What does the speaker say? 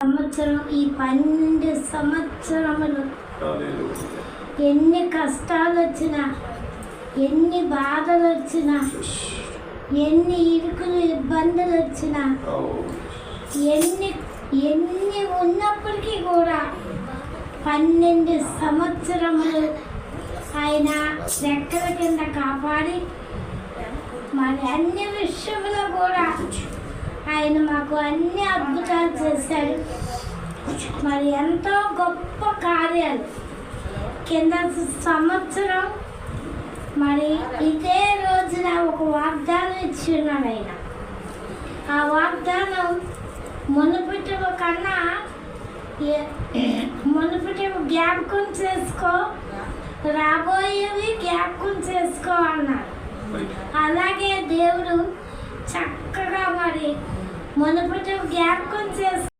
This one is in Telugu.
సంవత్సరం ఈ పన్నెండు సంవత్సరములు. ఎన్ని కష్టాలు వచ్చినా ఎన్ని బాధలు వచ్చినా ఎన్ని ఇరుకులు ఇబ్బందులు వచ్చినా. ఎన్ని ఎన్ని ఉన్నప్పటికీ కూడా పన్నెండు సంవత్సరములు ఆయన రెక్కల కింద కాపాడి మరి అన్ని విషయంలో కూడా ఆయన మాకు అన్ని అద్భుతాలు చేశాడు. మరి ఎంతో గొప్ప కార్యాలు. కింద సంవత్సరం మరి ఇదే రోజున ఒక వాగ్దానం ఇచ్చి ఉన్నాడు ఆయన. ఆ వాగ్దానం మునుపటి కన్నా మునుపటి జ్ఞాపకం చేసుకో రాబోయేవి జ్ఞాపకం చేసుకో అన్నాడు. అలాగే దేవుడు చక్కగా మరి మునుపటి జ్ఞాపకం చేసుకుని